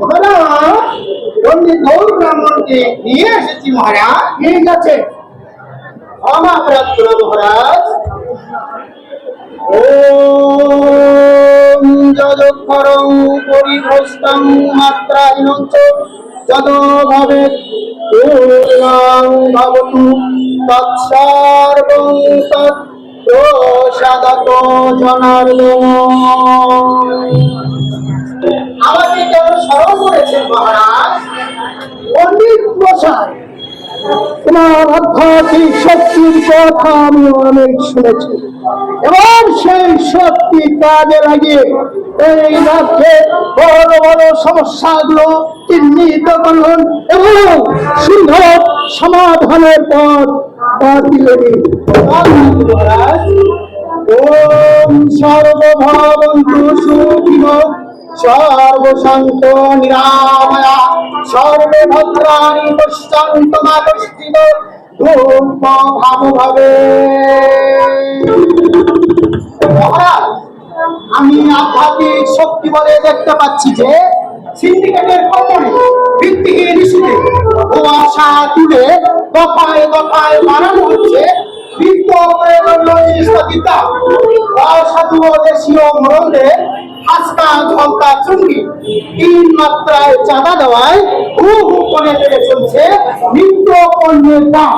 মহারাজ পণ্ডিত গৌর ব্রাহ্মণকে নিয়ে ঠিক আছে ক্ষমা প্রার্থনা মহারাজ ওম যদক্ষরং পরিভ্রষ্টং মাত্রাহীনং চ যদ ভবেৎ পূর্ণং ভবতু তৎসর্বং তৎ প্রসাদত জনার্দন মহারাজ? মশাই তোমার আধ্যাত্মিক শক্তির কথা আমি অনেক শুনেছি। এবং সেই শক্তি কাজে লাগিয়ে এই রাজ্যে বড় বড় সমস্যাগুলো চিহ্নিত করুন এবং সমাধানের পথ দিন। ওম সর্বভবন্তু সর্বশান্ত নিরাময়া, সর্বভদ্রাণি পশ্চান্ত ধূম ভাব ভাবে আমি আধ্যাত্মিক শক্তি বলে দেখতে পাচ্ছি যে সিন্ডিকেটের কবরে ভিত্তিহীন ইস্যুতে কুয়াশা তুলে দফায় দফায় বানানো হচ্ছে বিত্ত প্রয়োজন জিনিসটা অসাধু ও দেশীয় মরণদের হাসকা ঝলকা চুঙ্গি তিন মাত্রায় চাঁদা দেওয়ায় বেড়ে চলছে নিত্য পণ্যের দাম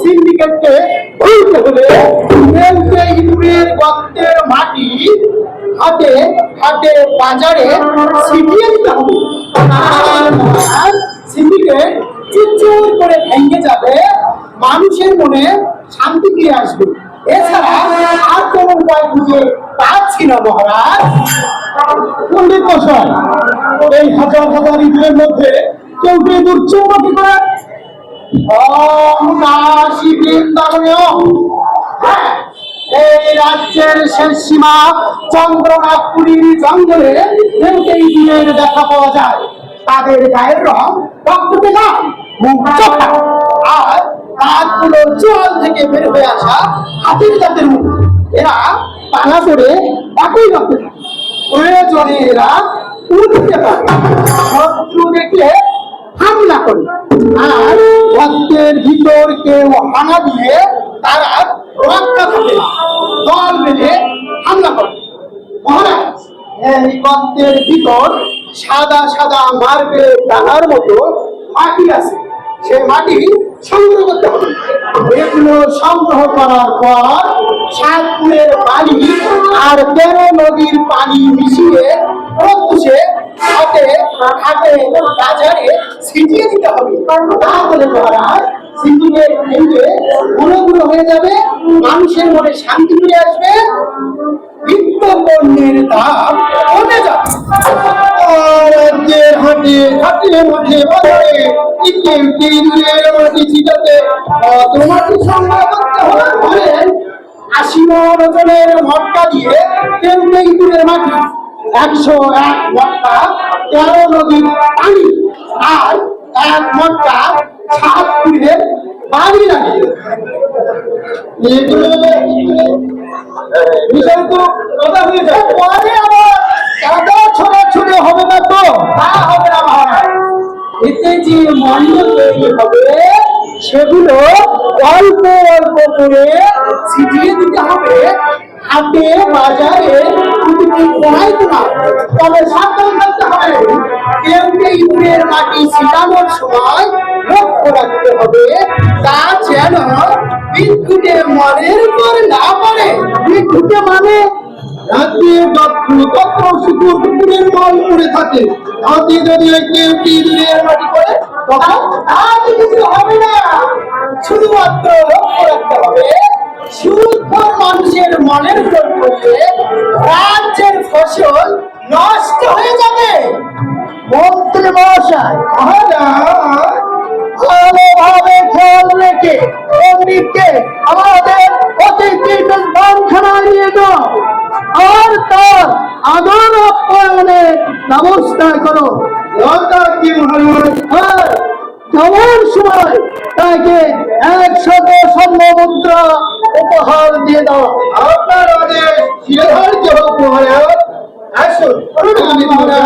সিন্ডিকেট আর মাটি হাতে হাতে আর সিন্ডিকেট করে যাবে, মানুষের মনে শান্তি ফিরে আসবে। এছাড়া আর পণ্ডিত এই হাজার হাজার মধ্যে হ্যাঁ, এই রাজ্যের শেষ সীমা চন্দ্রনাথপুরীর জঙ্গলে কেউকে ইঁদুরের দেখা পাওয়া যায়। তাদের গায়ের রং চোখা আর জল থেকে বের হয়ে আসা হাতির এরা করে একই রক্তে প্রয়োজনে এরা উঠতে পারে। শত্রু দেখলে হামলা করে। আর গর্তের ভিতর কেউ হানা দিলে তারা রক্ষা থাকে দল বেঁধে হামলা করে। মহারাজ ভিতর সাদা সাদা মার্বেল ডানার মতো মাটি আছে। সে মাটি সংগ্রহ করতে হবে। এগুলো সংগ্রহ করার পর সাতপুরের পানি আর তেরো নদীর পানি মিশিয়ে প্রত্যুষে হাতে হাতে বাজারে ছিটিয়ে দিতে হবে। তাহলে মহারাজ সিন্ডিকে ভেঙে গুঁড়ো গুঁড়ো হয়ে যাবে, মানুষের মনে শান্তি ফিরে আসবে নিত্য পণ্যের দাম কমে যাবে। রাজ্যের হাটে হাটে মাঠে বাজারে ইকে দিনের মাটি ছিটাতে কত মাটি সংগ্রহ করতে হবে ধরেন আশি ওজনের মটকা দিয়ে কেউ নেই দূরের মাটি, একশো এক মটকা তেরো নদীর পানি, আর এক মটকা সাত কুড়ির বাড়ি লাগে বিষয় তো কথা হয়ে যায় পরে আবার কাদা ছোড়াছুড়ি হবে না তো? তা হবে না মহারাজ। এতে যে মন্ড তৈরি হবে সেগুলো অল্প অল্প করে ছিটিয়ে দিতে হবে। হাটে বাজারে প্রতিটি কোনায় কোনায় তবে সাবধান থাকতে হবে। কেউ ইঁদুরের মাটি ছিটানোর সময় লক্ষ্য রাখতে হবে তা যেন বিদ্যুতে মনের উপর না পড়ে। বিদ্যুতে মানে মানুষের মনের রাজ্যের ফসল নষ্ট হয়ে যাবে। মন্ত্রী মহাশয় ভালোভাবে খেয়াল রেখে আমাদের আর তার আদর আপ্যায়নের ব্যবস্থা করো। মহারাজ হ্যাঁ? যাওয়ার সময় তাকে একশত স্বর্ণ মুদ্রা উপহার দিয়ে দাও। আপনার আদেশ শিরোধার্য হোক মহারাজ। আসুন বলো না